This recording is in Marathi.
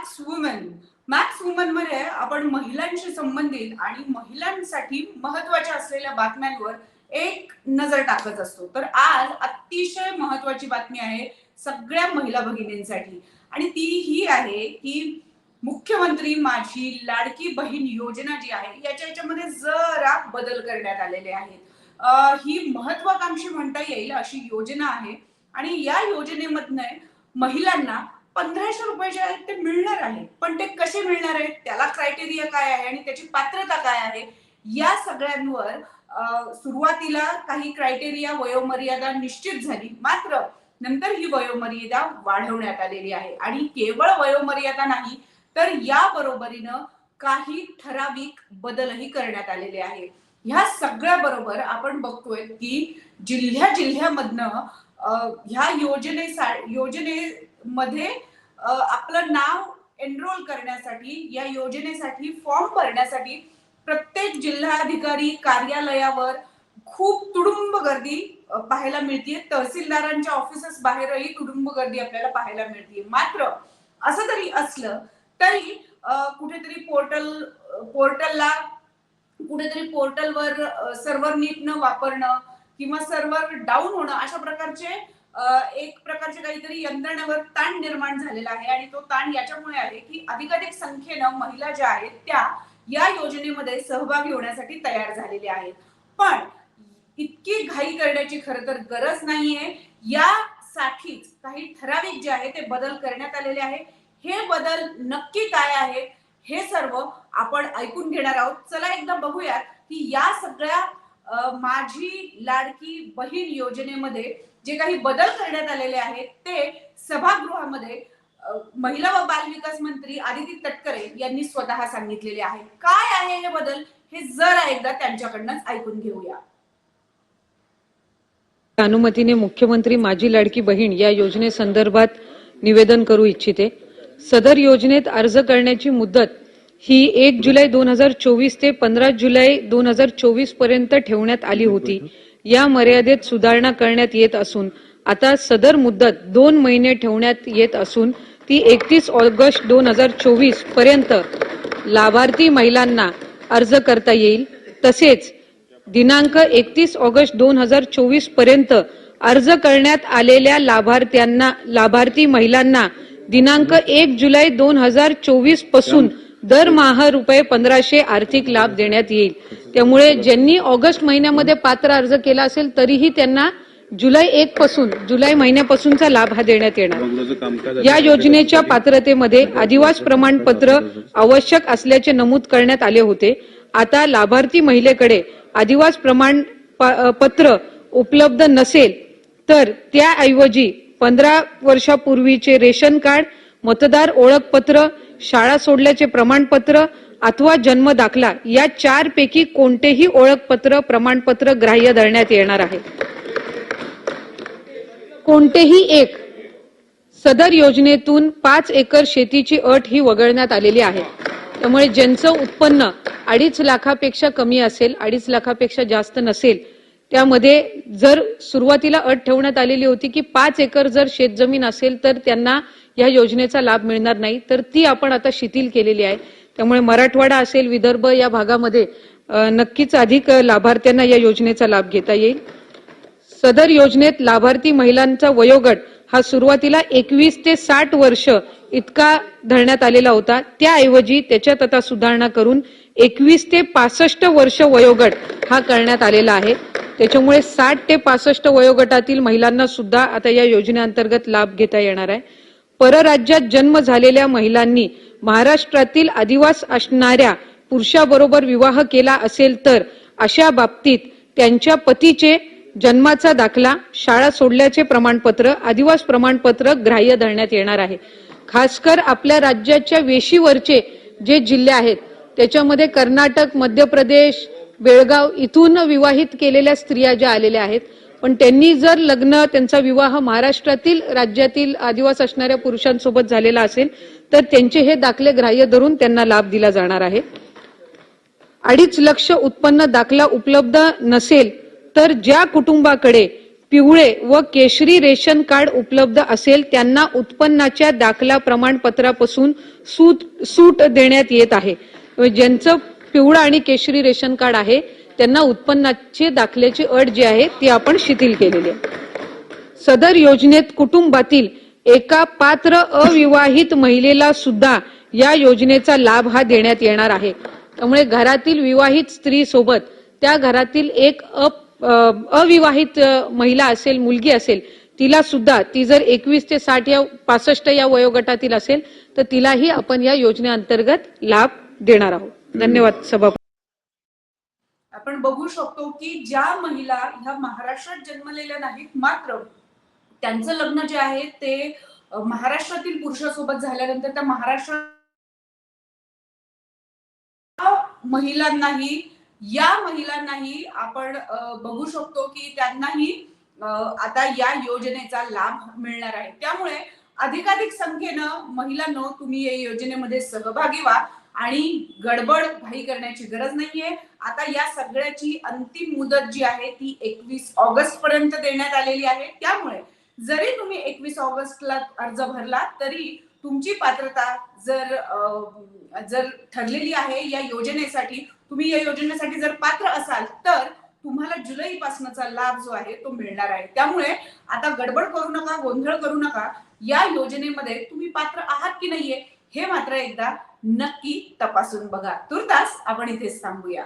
मॅक्स वुमन मॅक्स वुमनमध्ये आपण महिलांशी संबंधित आणि महिलांसाठी महत्त्वाच्या असलेल्या बातम्यांवर एक नजर टाकत असतो. तर आज अतिशय महत्वाची बातमी आहे सगळ्या महिला भगिनींसाठी. आणि ती ही आहे की मुख्यमंत्री माझी लाडकी बहीण योजना जी आहे याच्या याच्यामध्ये जरा बदल करण्यात आलेले आहेत. ही महत्वाकांक्षी म्हणता येईल अशी योजना आहे. आणि या योजनेमधनं महिलांना पंधराशे रुपये जे आहेत ते मिळणार आहे पण ते कसे मिळणार आहेत? त्याला क्रायटेरिया काय आहे आणि त्याची पात्रता काय आहे? या सगळ्यांवर सुरुवातीला काही क्रायटेरिया वयोमर्यादा निश्चित झाली. मात्र नंतर ही वयोमर्यादा वाढवण्यात आलेली आहे. आणि केवळ वयोमर्यादा नाही तर या बरोबरीनं काही ठराविक बदलही करण्यात आलेले आहे. ह्या सगळ्या बरोबर आपण बघतोय की जिल्ह्या जिल्ह्यामधनं ह्या योजनेसा योजनेमध्ये आपलं नाव एनरोल करण्यासाठी या योजनेसाठी फॉर्म भरण्यासाठी प्रत्येक जिल्हाधिकारी कार्यालयावर खूप तुडुंब गर्दी पाहायला मिळते तहसीलदारांच्या ऑफिसेस बाहेरही तुडुंब गर्दी आपल्याला पाहायला मिळते मात्र असं तरी असलं तरी कुठेतरी पोर्टल पोर्टलला कुठेतरी पोर्टलवर सर्व्हर नीट न वापरणं किंवा सर्व्हर डाऊन होणं अशा प्रकारचे एक प्रकारचे काहीतरी यंत्रणेवर ताण निर्माण झालेला आहे आणि तो ताण याच्यामुळे आहे की अधिकाधिक संख्येनं महिला ज्या आहेत त्या या योजनेमध्ये सहभागी होण्यासाठी तयार झालेल्या आहेत. पण इतकी घाई करण्याची खरं तर गरज नाहीये. यासाठीच काही ठराविक जे आहे ते बदल करण्यात आलेले आहे. हे बदल नक्की काय आहे हे सर्व आपण ऐकून घेणार आहोत. चला एकदा बघूयात की या सगळ्या माझी लाडकी बहीण योजनेमध्ये जे काही बदल करण्यात आलेले आहेत ते सभागृहामध्ये महिला व बाल विकास मंत्री आदिती तटकरे यांनी स्वतः सांगितलेले आहे. काय आहे हे बदल? हे जरा एकदा त्यांच्याकडनंच ऐकून घेऊया. अनुमतीने मुख्यमंत्री माझी लाडकी बहीण या योजनेसंदर्भात निवेदन करू इच्छिते. सदर योजनेत अर्ज करण्याची मुदत ही एक जुलै दोन हजार चोवीस ते पंधरा जुलै दोन हजार चोवीसपर्यंत ठेवण्यात आली होती. या मर्यादेत सुधारणा करण्यात येत असून आता सदर मुदत दोन महिने ठेवण्यात येत असून ती एकतीस ऑगस्ट दोन हजार चोवीसपर्यंत लाभार्थी महिलांना अर्ज करता येईल. तसेच दिनांक एकतीस ऑगस्ट दोन हजार चोवीसपर्यंत अर्ज करण्यात आलेल्या लाभार्थ्यांना लाभार्थी महिलांना दिनांक एक जुलै दोन हजार चोवीसपासून दरमहा रुपये पंधराशे आर्थिक लाभ देण्यात येईल. त्यामुळे ज्यांनी ऑगस्ट महिन्यामध्ये पात्र अर्ज केला असेल तरीही त्यांना जुलै एक पासून जुलै महिन्यापासूनचा लाभ हा देण्यात येणार. या योजनेच्या पात्रतेमध्ये आदिवास प्रमाणपत्र आवश्यक असल्याचे नमूद करण्यात आले होते. आता लाभार्थी महिलेकडे आदिवास प्रमाण पत्र उपलब्ध नसेल तर त्याऐवजी पंधरा वर्षापूर्वीचे रेशन कार्ड मतदार ओळखपत्र शाळा सोडल्याचे प्रमाणपत्र अथवा जन्म दाखला या चार पैकी कोणतेही ओळखपत्र प्रमाणपत्र ग्राह्य धरण्यात येणार आहे. कोणतेही एक सदर योजनेतून पाच एकर शेतीची अट ही वगळण्यात आलेली आहे. त्यामुळे ज्यांचं उत्पन्न अडीच लाखापेक्षा कमी असेल अडीच लाखापेक्षा जास्त नसेल त्यामध्ये जर सुरुवातीला अट ठेवण्यात आलेली होती की पाच एकर जर शेतजमीन असेल तर त्यांना या योजनेचा लाभ मिळणार नाही तर ती आपण आता शिथिल केलेली आहे. त्यामुळे मराठवाडा असेल विदर्भ या भागामध्ये नक्कीच अधिक लाभार्थ्यांना या योजनेचा लाभ घेता येईल. सदर योजनेत लाभार्थी महिलांचा वयोगट हा सुरुवातीला एकवीस ते साठ वर्ष इतका धरण्यात आलेला होता. त्याऐवजी त्याच्यात आता सुधारणा करून एकवीस ते पासष्ट वर्ष वयोगट हा करण्यात आलेला आहे. त्याच्यामुळे साठ ते पासष्ट वयोगटातील महिलांना सुद्धा आता या योजनेअंतर्गत लाभ घेता येणार आहे. परराज्यात जन्म झालेल्या महिलांनी महाराष्ट्रातील आदिवास असणाऱ्या पुरुषाबरोबर विवाह केला असेल तर अशा बाबतीत त्यांच्या पतीचे जन्माचा दाखला शाळा सोडल्याचे प्रमाणपत्र आदिवास प्रमाणपत्र ग्राह्य धरण्यात येणार आहे. खासकर आपल्या राज्याच्या वेशीवरचे जे जिल्हे आहेत त्याच्यामध्ये कर्नाटक मध्य प्रदेश बेळगाव इथून विवाहित केलेल्या स्त्रिया ज्या आलेल्या आहेत पण त्यांनी जर लग्न त्यांचा विवाह महाराष्ट्रातील राज्यातील आदिवास असणाऱ्या पुरुषांसोबत झालेला असेल तर त्यांचे हे दाखले ग्राह्य धरून त्यांना लाभ दिला जाणार आहे. अडीच लक्ष उत्पन्न दाखला उपलब्ध नसेल तर ज्या कुटुंबाकडे पिवळे व केशरी रेशन कार्ड उपलब्ध असेल त्यांना उत्पन्नाच्या दाखला प्रमाणपत्रापासून सूट सूट देण्यात येत आहे. ज्यांचं पिवळं आणि केशरी रेशन कार्ड आहे. त्यांना उत्पन्नाची दाखल्याची अट जी आहे ती आपण शिथिल केलेली आहे. सदर योजनेत कुटुंबातील एका पात्र अविवाहित महिलेला सुद्धा या योजनेचा लाभ हा देण्यात येणार आहे. त्यामुळे घरातील विवाहित स्त्री सोबत त्या घरातील एक अप- अविवाहित महिला असेल मुलगी असेल तिला सुद्धा ती जर एकवीस ते साठ या पासष्ट या वयोगटातील असेल तर तिलाही आपण या योजनेअंतर्गत लाभ देणार आहोत. धन्यवाद सभापती आपण बघू शकतो की ज्या महिला ह्या महाराष्ट्रात जन्मलेल्या नाहीत मात्र त्यांचं लग्न जे आहे ते महाराष्ट्रातील पुरुषासोबत झाल्यानंतर त्या महाराष्ट्र महिलांनाही या महिलांनाही आपण बघू शकतो की त्यांनाही आता या योजनेचा लाभ मिळणार आहे. त्यामुळे अधिकाधिक संख्येनं महिलांनो तुम्ही या योजनेमध्ये सहभागी व्हा. आणि गडबड घाई करण्याची गरज नाहीये. आता या सगळ्याची अंतिम मुदत जी आहे ती एकवीस ऑगस्ट पर्यंत देण्यात आलेली आहे. त्यामुळे जरी तुम्ही एकवीस ऑगस्टला अर्ज भरला तरी तुमची पात्रता जर जर ठरलेली आहे या योजनेसाठी तुम्ही या योजनेसाठी जर पात्र असाल तर तुम्हाला जुलैपासूनचा लाभ जो आहे तो मिळणार आहे. त्यामुळे आता गडबड करू नका गोंधळ करू नका. या योजनेमध्ये तुम्ही पात्र आहात की नाहीये हे मात्र एकदा नक्की तपासून बघा. तुर्तास आपण इथेच थांबूया.